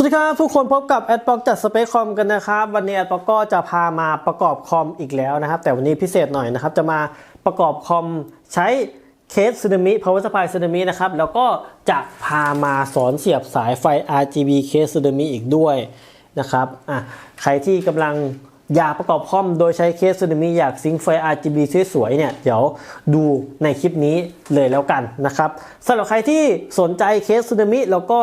สวัสดีครับทุกคนพบกับแอดบ็อกจัดสเปคคอมกันนะครับ วันนี้แอดบ็อกก็จะพามาประกอบคอมอีกแล้วนะครับ แต่วันนี้พิเศษหน่อยนะครับ จะมาประกอบคอมใช้เคสซึนามิ power supply ซึนามินะครับ แล้วก็จะพามาสอนเสียบสายไฟ RGB เคสซึนามิอีกด้วยนะครับอะใครที่กำลังอยากประกอบคอมโดยใช้เคสซึนามิอยากซิงไฟ RGB สวยๆเนี่ยเดี๋ยวดูในคลิปนี้เลยแล้วกันนะครับสำหรับใครที่สนใจเคสซึนามิแล้วก็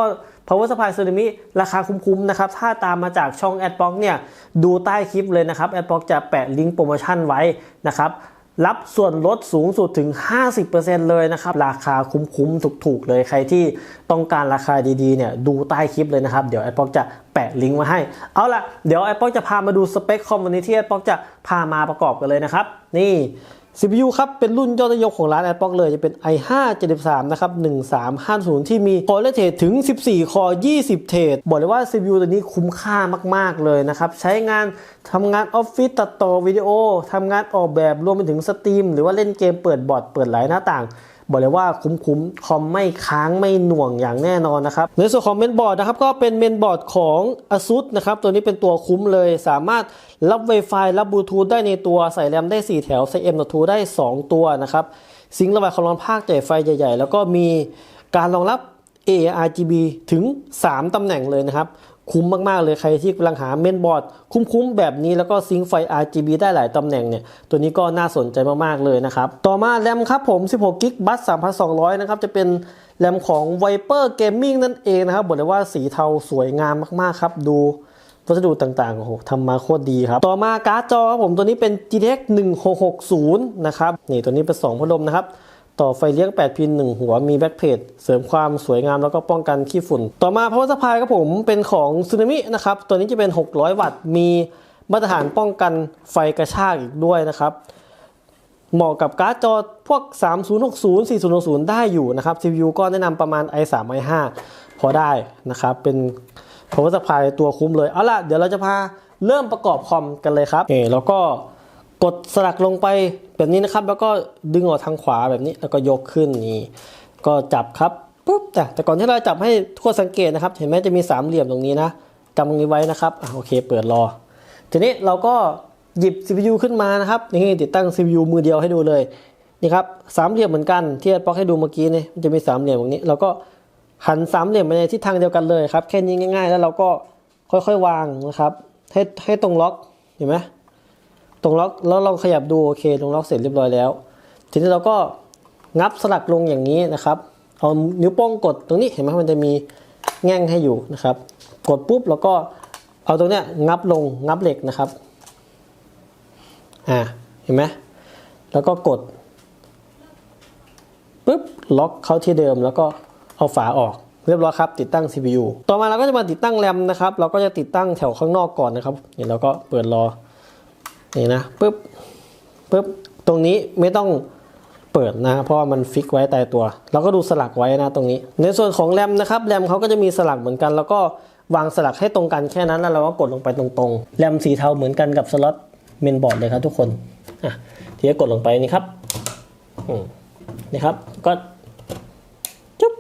power supply ซึนามิราคาคุ้มๆนะครับ ถ้าตามมาจากช่อง AdBlock เนี่ย ดูใต้คลิปเลยนะครับ AdBlock จะแปะลิงก์โปรโมชั่นไว้นะครับ รับส่วนลดสูงสุดถึง 50%เลยนะครับ ราคาคุ้มๆ ถูกๆ เลย ใครที่ต้องการราคาดีๆ เนี่ย ดูใต้คลิปเลยนะครับ เดี๋ยว AdBlock จะแปะลิงก์ไว้ให้ เอาล่ะ เดี๋ยว AdBlock จะพามาดูสเปคคอมวันนี้ที่ AdBlock จะพามาประกอบกันเลยนะครับ นี่ CPU ครับ เป็นรุ่นยอดนิยมของร้าน AdBlock เลยจะเป็น i5 73นะครับ1350 ที่มี Core Core ถึง 14 คอ 20 เทรดบอกเลยว่า CPU ตัวนี้คุ้มค่ามาก ๆ เลยนะครับ ใช้งานทำงานออฟฟิศตัดต่อวิดีโอทำงานออกแบบรวมไปถึงสตรีม หรือว่าเล่นเกมเปิดบอร์ดเปิดหลายหน้าต่าง บอกเลยว่าคุ้มๆคอมไม่ค้างไม่หน่วงอย่างแน่นอนนะครับในส่วนของเมนบอร์ดนะครับก็เป็นเมนบอร์ดของ ASUS นะครับตัวนี้เป็นตัวคุ้มเลยสามารถรับ Wi-Fi รับบลูทูธได้ในตัวใส่แรมได้ 4 แถวใส่ M.2 ได้ 2 ตัวนะครับซิงค์ระบายความร้อนภาคจ่ายไฟใหญ่ ๆ แล้วก็มีการรองรับ ARGB ถึง 3 ตำแหน่งเลยนะครับ คุ้มมาก ๆ เลยใครที่กำลังหาเมนบอร์ด คุ้ม ๆ แบบนี้แล้วก็ซิงไฟ RGB ได้หลายตำแหน่งเนี่ย ตัวนี้ก็น่าสนใจมาก ๆ เลยนะครับ ต่อมาแรมครับผม 16กิกบัส3,200 นะครับ จะเป็นแรมของ Viper Gaming นั่นเองนะครับ บอกเลยว่าสีเทาสวยงามมาก ๆ ครับ ดูวัสดุต่างๆโอ้โหทำมาโคตรดีครับ ต่อมาการ์ดจอครับผมตัวนี้เป็น GTX 1660 นะครับ นี่ตัวนี้เป็น 2 พัดลมนะครับ ต่อไฟเลี้ยง 8 พิน 1 หัวมีแบ็คเพจเสริมความสวยงามแล้วก็ป้องกันขี้ฝุ่น ต่อมา power supply ครับผมเป็นของซึนามินะครับ ตัวนี้จะเป็น 600 วัตต์ มีมาตรฐานป้องกันไฟกระชากอีกด้วยนะครับ เหมาะกับการ์ดจอพวก 3060 4060 ได้อยู่นะครับ CPU ก็แนะนำประมาณ i3 i5 พอได้นะครับ เป็น power supply ตัวคุ้มเลย เอาล่ะ เดี๋ยวเราจะพาเริ่มประกอบคอมกันเลยครับเอแล้วก็ กดสลักลงไปแบบนี้นะครับ แล้วก็ดึงออกทางขวาแบบนี้แล้วก็ยกขึ้นนี่ก็จับครับปุ๊บแต่แต่ก่อนที่เราจับให้ทุกคนสังเกตนะครับ เห็นไหมจะมีสามเหลี่ยมตรงนี้นะจำตรงนี้ไว้นะครับอโอเค เปิดรอ ทีนี้เราก็หยิบ CPU ขึ้นมานะครับนี่ติดตั้ง CPU มือเดียวให้ดูเลยนี่ครับสามเหลี่ยมเหมือนกันที่ป๊อกให้ดูเมื่อกี้นี่มันจะมีสามเหลี่ยมตรงนี้เราก็หันสามเหลี่ยมไปในทิศทางเดียวกันเลยครับแค่นี้ง่าย ๆ แล้วเราก็ค่อยๆวางนะครับให้ให้ตรงล็อกเห็นไหม ตรงล็อกแล้วเราขยับดูโอเคตรงล็อกเสร็จเรียบร้อยแล้ว ทีนี้เราก็งับสลักลงอย่างนี้นะครับเอานิ้วโป้งกดตรงนี้เห็นไหมมันจะมีแง่งให้อยู่นะครับ กดปุ๊บแล้วก็เอาตรงเนี้ยงับลงงับเหล็กนะครับอ่าเห็นไหมแล้วก็กดปุ๊บล็อกเข้าที่เดิมแล้วก็เอาฝาออกเรียบร้อยครับติดตั้ง CPU ต่อมาเราก็จะมาติดตั้งแรมนะครับ เราก็จะติดตั้งแถวข้างนอกก่อนนะครับเนี่เราก็เปิดรอ นี่นะปุ๊บปุ๊บตรงนี้ไม่ต้องเปิดนะเพราะว่ามันฟิกไว้ตายตัว เราก็ดูสลักไว้นะตรงนี้ ในส่วนของแรมนะครับแรมเขาก็จะมีสลักเหมือนกัน แล้วก็วางสลักให้ตรงกันแค่นั้นแล้วเราก็กดลงไปตรงๆแรมสีเทาเหมือนกันกับสล็อตเมนบอร์ดเลยครับทุกคนอะทีนี้กดลงไปนี่ครับนี่ครับก็จุ๊บ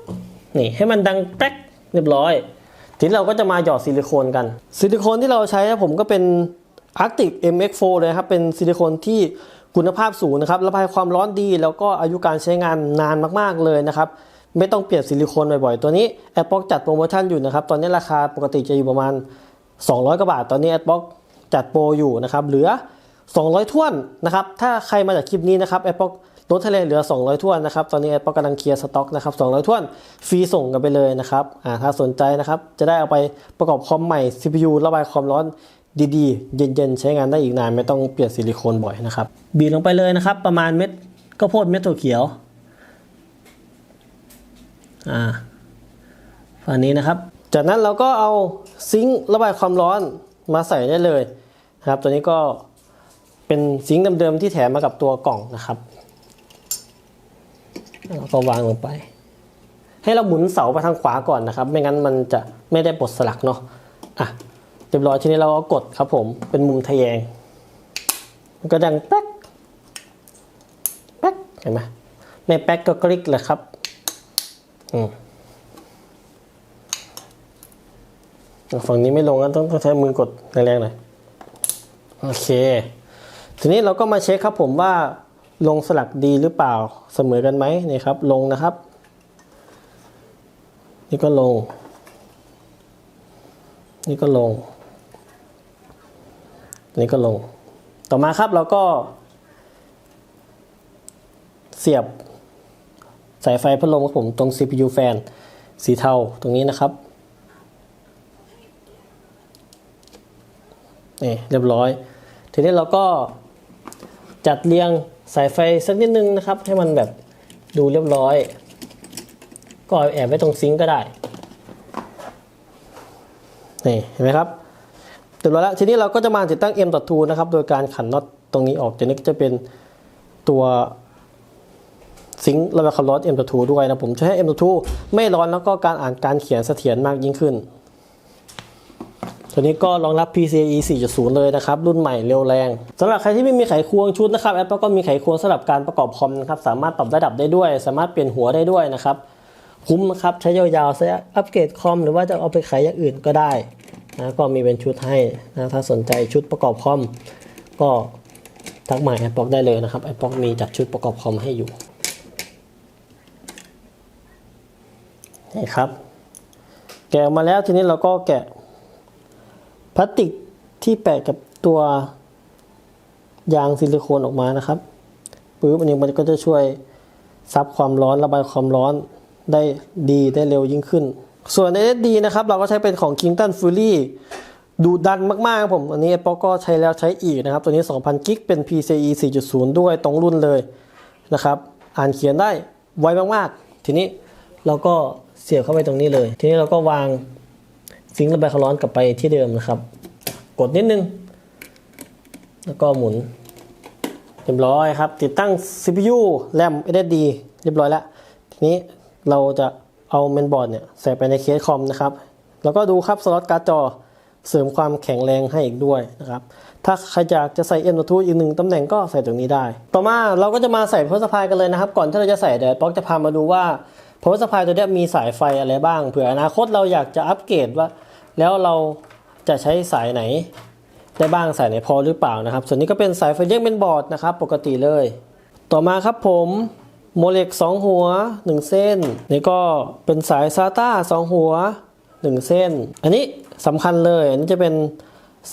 นี่ให้มันดังแป๊กเรียบร้อย ทีนี้เราก็จะมาหยอดซิลิโคนกัน ซิลิโคนที่เราใช้ผมก็เป็น Arctic MX4 เลยครับเป็นซิลิโคนที่คุณภาพสูงนะครับระบายความร้อนดี แล้วก็อายุการใช้งานนานมากๆเลยนะครับไม่ต้องเปลี่ยนซิลิโคนบ่อยๆ ตัวนี้ a d b l o c k จัดโปรโมชั่นอยู่นะครับ ตอนนี้ราคาปกติจะอยู่ประมาณ 200 กว่าบาท ตอนนี้ a d b l o c k จัดโปรอยู่นะครับ เหลือ 200ท้วนนะครับ ถ้าใครมาจากคลิปนี้นะครับ a d b l o c k ลดทะเลเหลือ 200ท้วนนะครับ ตอนนี้ a d b l o c k กำลังเคลียร์สต็อกนะครับ 200ท้วนฟรีส่งกันไปเลยนะครับอ่าถ้าสนใจนะครับ จะได้เอาไปประกอบคอมใหม่ CPU ระบายความร้อน ดีๆ เย็นๆ ใช้งานได้อีกนานไม่ต้องเปลี่ยนซิลิโคนบ่อยนะครับบีบลงไปเลยนะครับ ประมาณเม็ดข้าวโพดเม็ดถั่วเขียวอ่าฝั่งนี้นะครับ จากนั้นเราก็เอาซิงค์ระบายความร้อนมาใส่ได้เลยนะครับ ตัวนี้ก็เป็นซิงค์เดิมๆที่แถมมากับตัวกล่องนะครับแล้วก็วางลงไป ให้เราหมุนเสาไปทางขวาก่อนนะครับ ไม่งั้นมันจะไม่ได้ปลดสลักเนาะ รียบร้อยทีนี้เราก็กดครับผมเป็นมุมทะแยง มันก็ดังแป๊กแป๊กเห็นไหมไม่แป๊กก็คลิกเลยครับอืมฝั่งนี้ไม่ลงงั้นต้องต้องใช้มือกดแรงๆหน่อยโอเค ทีนี้เราก็มาเช็คครับผมว่าลงสลักดีหรือเปล่าเสมอกันไหมนี่ครับ ลงนะครับ นี่ก็ลง นี่ก็ลง นี่ก็ลง ต่อมาครับเราก็ เสียบสายไฟพัดลมครับผมตรง CPU แฟนสีเทาตรงนี้นะครับนี่เรียบร้อย ทีนี้เราก็จัดเรียงสายไฟสักนิดนึงนะครับ ให้มันแบบดูเรียบร้อย ก็เอแอบไว้ตรงซิงก์ก็ได้ นี่เห็นไหมครับ รียบร้อยแล้วทีนี้เราก็จะมาติดตั้ง M.2 นะครับ โดยการขันน็อตตรงนี้ออกตัวนี้ก็จะเป็นตัวซิงค์ระบายความร้อน M.2 ด้วยนะผมจะให้ M.2 ไม่ร้อนแล้วก็การอ่านการเขียนเสถียรมากยิ่งขึ้นตัวนี้ก็รองรับ PCIe 4.0 เลยนะครับ รุ่นใหม่เร็วแรงสำหรับใครที่ไม่มีไขควงชุดนะครับ Apple ก็มีไขควงสำหรับการประกอบคอมนะครับสามารถปรับระดับได้ด้วย สามารถเปลี่ยนหัวได้ด้วยนะครับคุ้มนะครับใช้ยาวๆใช้อัปเกรดคอมหรือว่าจะเอาไปขายอย่างอื่นก็ได้ นะก็มีเป็นชุดให้นะถ้าสนใจชุดประกอบคอมก็ทักมา Apple ได้เลยนะครับ Apple มีจัดชุดประกอบคอมให้อยู่นี่ครับ แกะออกมาแล้วทีนี้เราก็แกะพลาสติกที่แปะกับตัวยางซิลิโคนออกมานะครับปื๊บอันนี้มันก็จะช่วยซับความร้อนระบายความร้อนได้ดีได้เร็วยิ่งขึ้น ส่วน SSD นะครับ เราก็ใช้เป็นของ Kingston Fury ดูดันมากๆครับผม อันนี้ Apple ก็ใช้แล้วใช้อีกนะครับ ตัวนี้ 2,000 กิกเป็น PCIe 4.0 ด้วยตรงรุ่นเลยนะครับ อ่านเขียนได้ไวมากๆ ทีนี้เราก็เสียบเข้าไปตรงนี้เลย ทีนี้เราก็วางซิงค์ระบายความร้อนกลับไปที่เดิมนะครับ กดนิดนึง แล้วก็หมุนเรียบร้อยครับ ติดตั้ง CPU RAM SSD เรียบร้อยแล้ว ทีนี้เราจะ เอาเมนบอร์ดเนี่ยใส่ไปในเคสคอมนะครับ แล้วก็ดูครับสล็อตการ์ดจอเสริมความแข็งแรงให้อีกด้วยนะครับ ถ้าใครอยากจะใส่ M.2 อีกหนึ่งตำแหน่งก็ใส่ตรงนี้ได้ ต่อมาเราก็จะมาใส่พาวเวอร์สปายกันเลยนะครับ ก่อนที่เราจะใส่เดี๋ยวป๊อกจะพามาดูว่าพาวเวอร์สปายตัวนี้มีสายไฟอะไรบ้าง เผื่ออนาคตเราอยากจะอัปเกรดว่า แล้วเราจะใช้สายไหน ได้บ้างสายไหนพอหรือเปล่านะครับ ส่วนนี้ก็เป็นสายไฟแยกเป็นบอร์ดนะครับ ปกติเลย ต่อมาครับผม โมเลก2 หัว 1 เส้น นี่ก็เป็นสาย SATA 2หัว 1 เส้น อันนี้สำคัญเลย อันนี้จะเป็น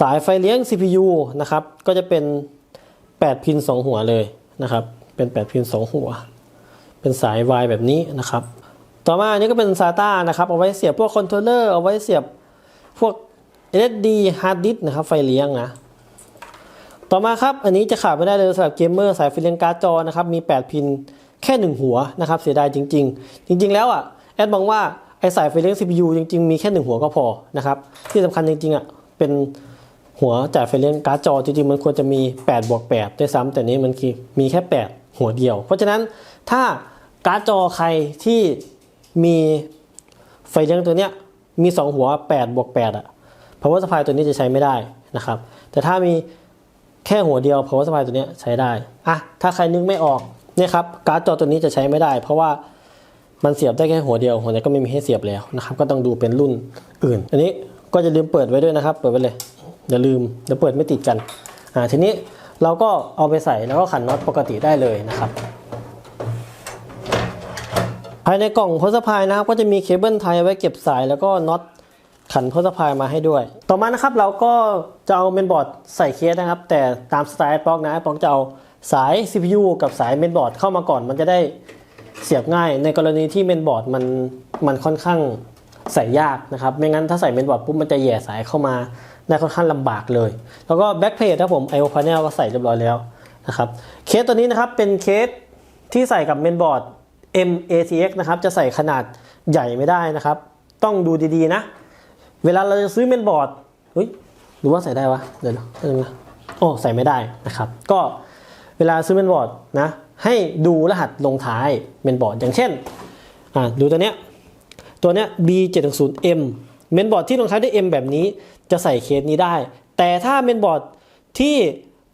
สายไฟเลี้ยง CPU นะครับ ก็จะเป็น 8 พิน 2 หัวเลยนะครับ เป็น 8 พิน 2 หัว เป็นสาย Y แบบนี้นะครับ ต่อมาอันนี้ก็เป็น SATA นะครับ เอาไว้เสียบพวกคอนโทรลเลอร์ เอาไว้เสียบพวก SSD hard disk นะครับ ไฟเลี้ยงนะ ต่อมาครับ อันนี้จะขาดไม่ได้เลยสำหรับเกมเมอร์สายไฟเลี้ยงการ์ดจอนะครับ มี 8 พิน แค่1หัวนะครับเสียดายจริง ๆ จริง ๆ แล้วอะแอดมองว่าไอสายไฟเลี้ยง CPU จริง ๆ มีแค่1หัวก็พอนะครับที่สำคัญจริงๆอะเป็นหัวจ่ายไฟเลี้ยงการ์ดจอจริงๆมันควรจะมี8บวก8ด้วยซ้ำแต่นี้มันคือมีแค่ 8 หัวเดียว เพราะฉะนั้นถ้าการ์ดจอใครที่มีไฟเลี้ยงตัวเนี้ยมี 2 หัว8บวก8อะ power supply ตัวนี้จะใช้ไม่ได้นะครับ แต่ถ้ามีแค่หัวเดียว power supply ตัวนี้ใช้ได้อะถ้าใครนึกไม่ออก เนี่ยครับการ์ดจอตัวนี้จะใช้ไม่ได้ เพราะว่ามันเสียบได้แค่หัวเดียว หัวนี้ก็ไม่มีให้เสียบแล้วนะครับ ก็ต้องดูเป็นรุ่นอื่น อันนี้ก็จะลืมเปิดไว้ด้วยนะครับ เปิดไว้เลยอย่าลืมเดี๋ยวเปิดไม่ติดกันอ่าทีนี้เราก็เอาไปใส่แล้วก็ขันน็อตปกติได้เลยนะครับ ภายในกล่องโพสพายนะครับ ก็จะมีเคเบิลไทยไว้เก็บสายแล้วก็น็อตขันโพสพายมาให้ด้วย ต่อมานะครับเราก็จะเอาเมนบอร์ดใส่เคสนะครับ แต่ตามสไตล์ป๊อกนะป๊อกจะเอา สาย CPU กับสายเมนบอร์ดเข้ามาก่อน มันจะได้เสียบง่าย ในกรณีที่เมนบอร์ดมันมันค่อนข้างใส่ยากนะครับ ไม่งั้นถ้าใส่เมนบอร์ดปุ๊บมันจะแย่สายเข้ามาได้ค่อนข้างลำบากเลย แล้วก็แบ็กเพลทครับผม IO panel ก็ใส่เรียบร้อยแล้วนะครับ เคสตัวนี้นะครับเป็นเคสที่ใส่กับเมนบอร์ด MATX นะครับจะใส่ขนาดใหญ่ไม่ได้นะครับ ต้องดูดีๆนะ เวลาเราจะซื้อเมนบอร์ดเฮ้ยหรือว่าใส่ได้วะ เดี๋ยวนะเดี๋ยวนะโอ้ใส่ไม่ได้นะครับ ก็ วลาซื้อเมนบอร์ดนะให้ดูรหัสลงท้ายเมนบอร์ดอย่างเช่นอ่าดูตัวเนี้ยตัวเนี้ย B760M เมนบอร์ดที่ลงท้ายด้วย M แบบนี้จะใส่เคสนี้ได้ แต่ถ้าเมนบอร์ดที่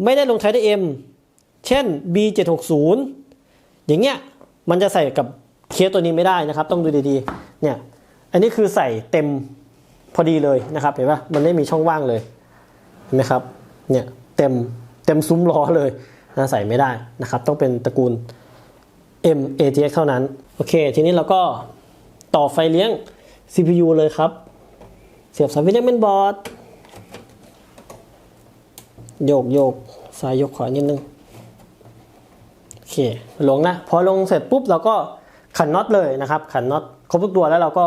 ไม่ได้ลงท้ายด้วย M เช่น B760 อย่างเงี้ยมันจะใส่กับเคสตัวนี้ไม่ได้นะครับ ต้องดูดีๆเนี่ยอันนี้คือใส่เต็มพอดีเลยนะครับเห็นปะมันไม่มีช่องว่างเลยเห็นไหมครับเนี่ยเต็มเต็มซุ้มล้อเลย นะใส่ไม่ได้นะครับ ต้องเป็นตระกูล M ATX เท่านั้น โอเค ทีนี้เราก็ต่อไฟเลี้ยง CPU เลยครับ เสียบสายไฟเลี้ยงเป็นบอร์ดโยกโยกซ้ายยกขวานิดนึง โอเค ลงนะ พอลงเสร็จปุ๊บเราก็ขันน็อตเลยนะครับ ขันน็อตครบทุกตัวแล้วเราก็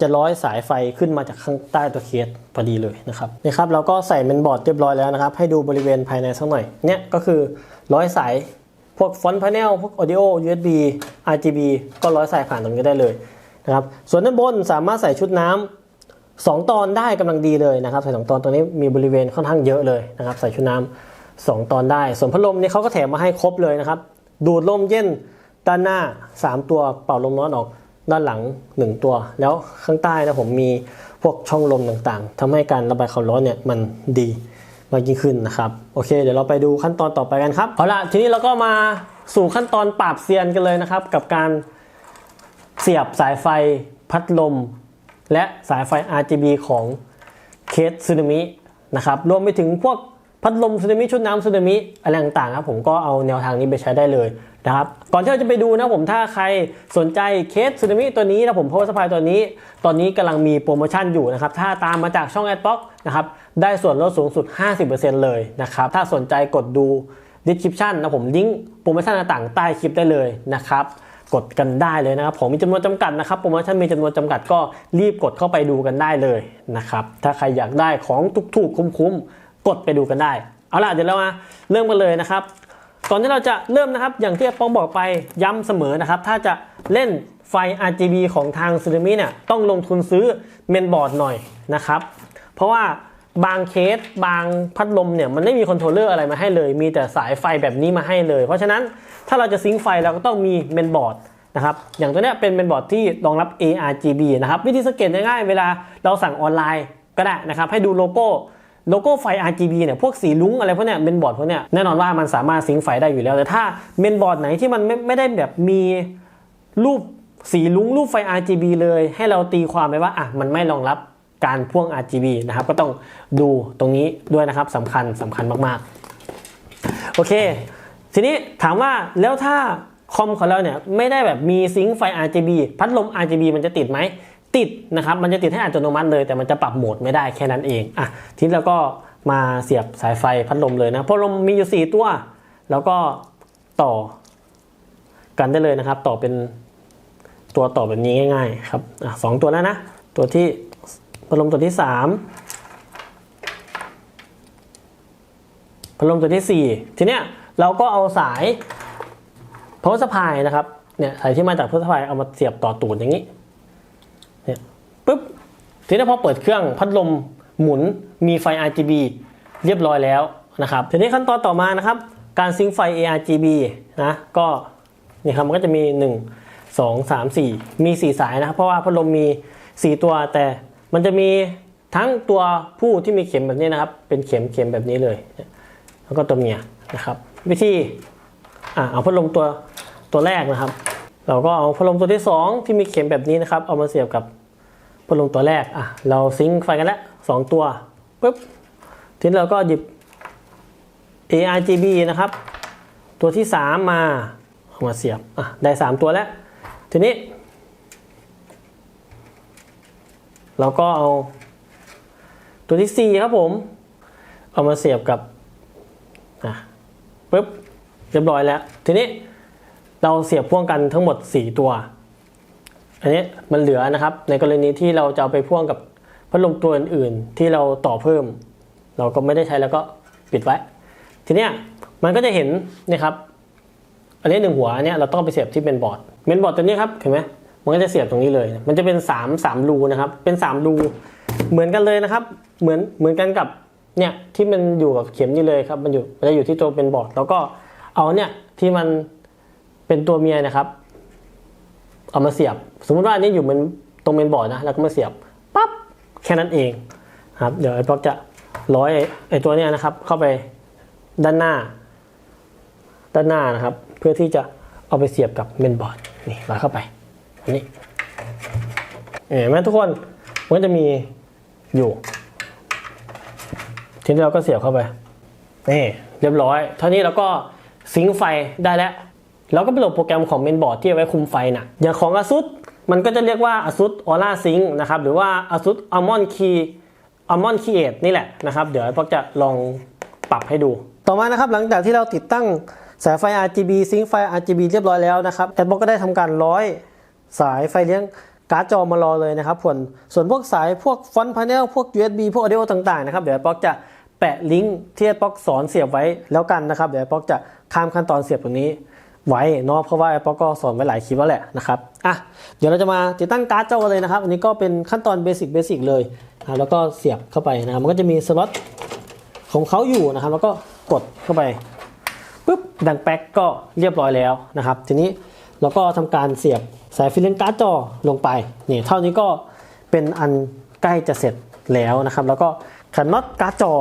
จะร้อยสายไฟขึ้นมาจากข้างใต้ตัวเคสพอดีเลยนะครับนี่ครับ เราก็ใส่เมนบอร์ดเรียบร้อยแล้วนะครับ ให้ดูบริเวณภายในสักหน่อยเนี่ยก็คือ ร้อยสาย พวกฟอนต์พาเนลพวก audio USB RGB ก็ร้อยสายผ่านตรงนี้ได้เลยนะครับส่วนด้านบนสามารถใส่ชุดน้ำสองตอนได้กำลังดีเลยนะครับ ใส่สองตอนตัวนี้มีบริเวณค่อนข้างเยอะเลยนะครับ ใส่ชุดน้ำสองตอนได้ ส่วนพัดลมนี่เขาก็แถมมาให้ครบเลยนะครับ ดูดลมเย็นด้านหน้า 3 ตัวเป่าลมร้อนออกด้านหลัง 1 ตัว แล้วข้างใต้นะผมมีพวกช่องลมต่างๆทำให้การระบายความร้อนเนี่ยมันดี มากยิ่งขึ้นนะครับ โอเค เดี๋ยวเราไปดูขั้นตอนต่อไปกันครับ เอาละทีนี้เราก็มาสู่ขั้นตอนปราบเซียนกันเลยนะครับ กับการเสียบสายไฟพัดลม และสายไฟ RGB ของเคสซูนามินะครับ รวมไปถึงพวกพัดลมซูนามิชุดน้ำซูนามิอะไรต่างๆครับผมก็เอาแนวทางนี้ไปใช้ได้เลยนะครับก่อนที่เราจะไปดูนะผมถ้าใครสนใจเคสซูนามิตัวนี้นะผมเพราะว่าสปายตัวนี้ ตอนนี้กำลังมีโปรโมชั่นอยู่นะครับ ถ้าตามมาจากช่อง AdBlock นะครับ ได้ส่วนลดสูงสุด 50%เลยนะครับ ถ้าสนใจกดดู description นะผมลิงก์โปรโมชั่นต่างๆใต้คลิปได้เลยนะครับ กดกันได้เลยนะครับ ผมมีจำนวนจำกัดนะครับโปรโมชั่นมีจำนวนจำกัดก็รีบกดเข้าไปดูกันได้เลยนะครับ ถ้าใครอยากได้ของถูกๆคุ้มๆกดไปดูกันได้ เอาล่ะเดี๋ยวเรามาเริ่มกันเลยนะครับก่อนที่เราจะเริ่มนะครับ อย่างที่ป้องบอกไปย้ำเสมอนะครับ ถ้าจะเล่นไฟ RGB ของทางซูนามิเนี่ยต้องลงทุนซื้อเมนบอร์ดหน่อยนะครับ เพราะว่า บางเคสบางพัดลมเนี่ยมันไม่มีคอนโทรลเลอร์อะไรมาให้เลย มีแต่สายไฟแบบนี้มาให้เลย เพราะฉะนั้นถ้าเราจะซิงค์ไฟเราก็ต้องมีเมนบอร์ดนะครับอย่างตัวเนี้ยเป็นเมนบอร์ดที่รองรับ ARGB นะครับวิธีสังเกตง่ายๆเวลาเราสั่งออนไลน์ก็ได้นะครับให้ดูโลโก้โลโก้ไฟ RGB เนี่ย พวกสีลุ้งอะไรพวกเนี้ยเมนบอร์ดพวกเนี้ยแน่นอนว่ามันสามารถซิงค์ไฟได้อยู่แล้ว แต่ถ้าเมนบอร์ดไหนที่มันไม่ไม่ได้แบบมีรูปสีลุ้งรูปไฟ RGB เลย ให้เราตีความไปว่าอะมันไม่รองรับ การพ่วง RGB นะครับ ก็ต้องดูตรงนี้ด้วยนะครับสำคัญสำคัญมากๆ โอเค ทีนี้ถามว่าแล้วถ้าคอมของเราเนี่ยไม่ได้แบบมีซิงค์ไฟ RGB พัดลม RGB มันจะติดไหมติดนะครับ มันจะติดให้อัตโนมัติเลย แต่มันจะปรับโหมดไม่ได้แค่นั้นเองอะทีนี้เราก็มาเสียบสายไฟพัดลมเลยนะพัดลมมีอยู่ 4 ตัว แล้วก็ต่อกันได้เลยนะครับ ต่อเป็นตัวต่อแบบนี้ง่าย ๆ ครับอะสองตัวแล้วนะ ตัวที่ พัดลมตัวที่3พัดลมตัวที่4ทีเนี้ยเราก็เอาสาย power supply นะครับเนี่ยสายที่มาจาก power supply เอามาเสียบต่อตูดอย่างนี้เนี่ยปุ๊บทีนี้พอเปิดเครื่องพัดลมหมุนมีไฟ RGB เรียบร้อยแล้วนะครับทีนี้ขั้นตอนต่อมานะครับ การซิงไฟ ARGB นะก็นี่ครับมันก็จะมี 1 2 3 4 มี 4 สายนะครับ เพราะว่าพัดลมมี 4 ตัวแต่ มันจะมีทั้งตัวผู้ที่มีเข็มแบบนี้นะครับ เป็นเข็มเข็มแบบนี้เลย แล้วก็ตัวเมียนะครับ วิธีอะเอาพัดลมตัวตัวแรกนะครับ เราก็เอาพัดลมตัวที่ 2 ที่มีเข็มแบบนี้นะครับ เอามาเสียบกับพัดลมตัวแรกอะเราซิงค์ไฟกันแล้วสองตัวปุ๊บทีนี้เราก็หยิบ ARGB นะครับ ตัวที่ 3 มาเอามาเสียบอะได้ 3 ตัวแล้ว ทีนี้ เราก็เอาตัวที่ 4 ครับผม เอามาเสียบกับอะปุ๊บเรียบร้อยแล้ว ทีนี้เราเสียบพ่วงกันทั้งหมด 4 ตัว อันนี้มันเหลือนะครับ ในกรณีที่เราจะเอาไปพ่วงกับพัดลมตัวอื่นๆที่เราต่อเพิ่ม เราก็ไม่ได้ใช้แล้วก็ปิดไว้ ทีเนี้ยมันก็จะเห็นนะครับ อันนี้หนึ่งหัวอันเนี้ยเราต้องไปเสียบที่เมนบอร์ดเมนบอร์ดตัวนี้ครับเห็นไหม มันก็จะเสียบตรงนี้เลย มันจะเป็น3 3รูนะครับ เป็น3รูเหมือนกันเลยนะครับ เหมือนเหมือนกันกับเนี่ยที่มันอยู่กับเข็มนี่เลยครับ มันอยู่มันจะอยู่ที่ตัวเป็นบอร์ด แล้วก็เอาเนี่ยที่มันเป็นตัวเมียนะครับ เอามาเสียบ สมมติว่าอันนี้อยู่มันตรงเมนบอร์ดนะ แล้วก็มาเสียบปั๊บแค่นั้นเองครับ เดี๋ยวไอ้ป๊อกจะร้อยไอ้ไอ้ตัวเนี้ยนะครับ เข้าไปด้านหน้า ด้านหน้านะครับ เพื่อที่จะเอาไปเสียบกับเมนบอร์ดนี่ร้อยเข้าไป อันนี้เห็นไหมทุกคนมันก็จะมีอยู่ ทีนี้เราก็เสียบเข้าไปนี่เรียบร้อย เท่านี้เราก็ซิงไฟได้แล้วแล้วก็ไปโหลดโปรแกรมของเมนบอร์ดที่เอาไว้คุมไฟนะอย่างของ ASUS มันก็จะเรียกว่า ASUS Aura Sync นะครับ หรือว่า ASUS Almond Key Almond Create นี่แหละนะครับ เดี๋ยวพวกจะลองปรับให้ดู ต่อมานะครับหลังจากที่เราติดตั้งสายไฟ RGB ซิงไฟ RGB เรียบร้อยแล้วนะครับแอดบ็อกก็ได้ทำการร้อย สายไฟเลี้ยงการ์ดจอมารอเลยนะครับส่วนส่วนพวกสายพวกฟอนต์พาเนลพวก USB พวก audio ต่างๆนะครับเดี๋ยวแอดบ็อกจะแปะลิงก์ที่แอดบ็อกสอนเสียบไว้แล้วกันนะครับ เดี๋ยวแอดบ็อกจะข้ามขั้นตอนเสียบตรงนี้ไว้เนาะเพราะว่า Apple ก็สอนไว้หลายคลิปแล้วแหละนะครับอะเดี๋ยวเราจะมาติดตั้งการ์ดจอกันเลยนะครับ อันนี้ก็เป็นขั้นตอนเบสิกเบสิกเลยอะแล้วก็เสียบเข้าไปนะครับมันก็จะมีสล็อตของเขาอยู่นะครับ แล้วก็กดเข้าไปปุ๊บดังแป๊กก็เรียบร้อยแล้วนะครับ ทีนี้ เราก็ทำการเสียบสายฟิลเลนการ์ดจอลงไปนี่เท่านี้ก็เป็นอันใกล้จะเสร็จแล้วนะครับ แล้วก็ขันน็อตการ์ดจอ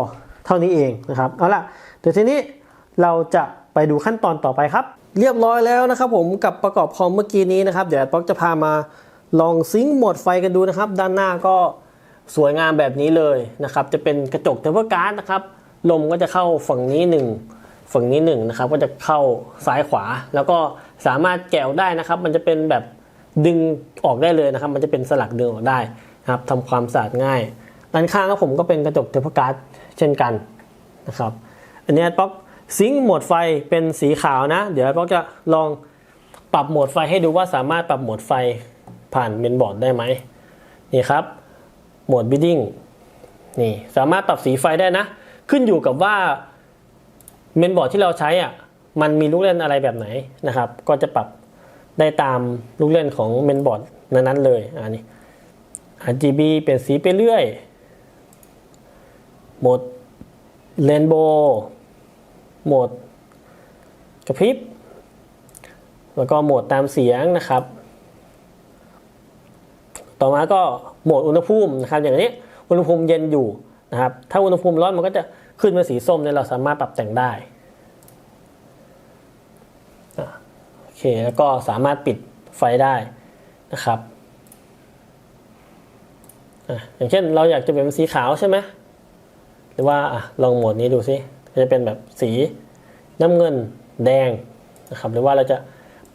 เท่านี้เองนะครับเอาล่ะเดี๋ยวทีนี้เราจะไปดูขั้นตอนต่อไปครับ เรียบร้อยแล้วนะครับ ผมกับประกอบคอมเมื่อกี้นี้นะครับ เดี๋ยวป๊อกจะพามาลองซิงค์โหมดไฟกันดูนะครับ ด้านหน้าก็สวยงามแบบนี้เลยนะครับ จะเป็นกระจกเทมเปอร์การ์ดนะครับลมก็จะเข้าฝั่งนี้หนึ่ง ฝั่งนี้หนึ่งนะครับก็จะเข้าซ้ายขวา แล้วก็สามารถแกะออกได้นะครับ มันจะเป็นแบบดึงออกได้เลยนะครับ มันจะเป็นสลักดึงออกได้นะครับทำความสะอาดง่ายด้านข้างก็ผมก็เป็นกระจกเทปการ์ดเช่นกันนะครับอันนี้ป๊อกซิงค์โหมดไฟเป็นสีขาวนะ เดี๋ยวป๊อกจะลองปรับโหมดไฟให้ดูว่าสามารถปรับโหมดไฟผ่านเมนบอร์ดได้ไหมนี่ครับโหมดบิดดิ้งนี่สามารถปรับสีไฟได้นะ ขึ้นอยู่กับว่า เมนบอร์ดที่เราใช้อะมันมีลูกเล่นอะไรแบบไหนนะครับ ก็จะปรับได้ตามลูกเล่นของเมนบอร์ดนั้นๆเลยอันนี้ RGB เปลี่ยนสีไปเรื่อยโหมดเรนโบว์โหมดกระพริบ แล้วก็โหมดตามเสียงนะครับ ต่อมาก็โหมดอุณหภูมินะครับ อย่างนี้อุณหภูมิเย็นอยู่นะครับ ถ้าอุณหภูมิร้อนมันก็จะขึ้นเป็นสีส้มเนี่ยเราสามารถปรับแต่งได้อะโอ เคแล้วก็สามารถปิดไฟได้นะครับอย่างเช่นเราอยากจะเป็นสีขาวใช่ไหมหรือว่าอลองโหมดนี้ดูซิจะเป็นแบบสีน้ำเงินแดงนะครับหรือว่าเราจะ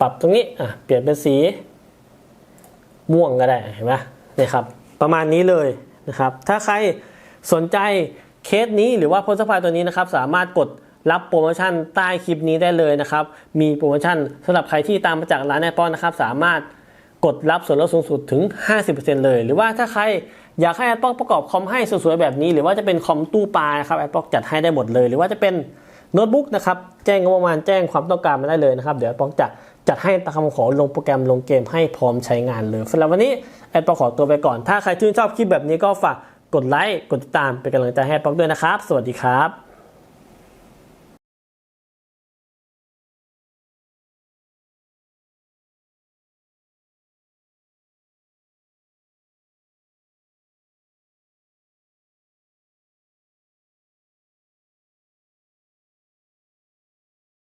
ปรับตรงนี้อะเปลี่ยนเป็นสีม่วงก็ได้เห็นไหมนี่ครับประมาณนี้เลยนะครับ ถ้าใครสนใจเคสนี้หรือว่าโพสต์ไฟตัวนี้นะครับ สามารถกด รับโปรโมชั่นใต้คลิปนี้ได้เลยนะครับ มีโปรโมชั่นสำหรับใครที่ตามมาจากร้านแอปเปิลนะครับ สามารถกดรับส่วนลดสูงสุดถึง 50%เลย หรือว่าถ้าใครอยากให้ Apple ประกอบคอมให้สวยๆแบบนี้ หรือว่าจะเป็นคอมตู้ปลานะครับ Apple จัดให้ได้หมดเลย หรือว่าจะเป็นโน้ตบุ๊กนะครับ แจ้งงบประมาณแจ้งความต้องการมาได้เลยนะครับ เดี๋ยว Apple จะจัดให้ตามคำขอลงโปรแกรมลงเกมให้พร้อมใช้งานเลยสำหรับวันนี้ Apple ขอตัวไปก่อน ถ้าใครชื่นชอบคลิปแบบนี้ก็ฝากกดไลค์กดติดตามเป็นกำลังใจให้ Apple ด้วยนะครับ สวัสดีครับ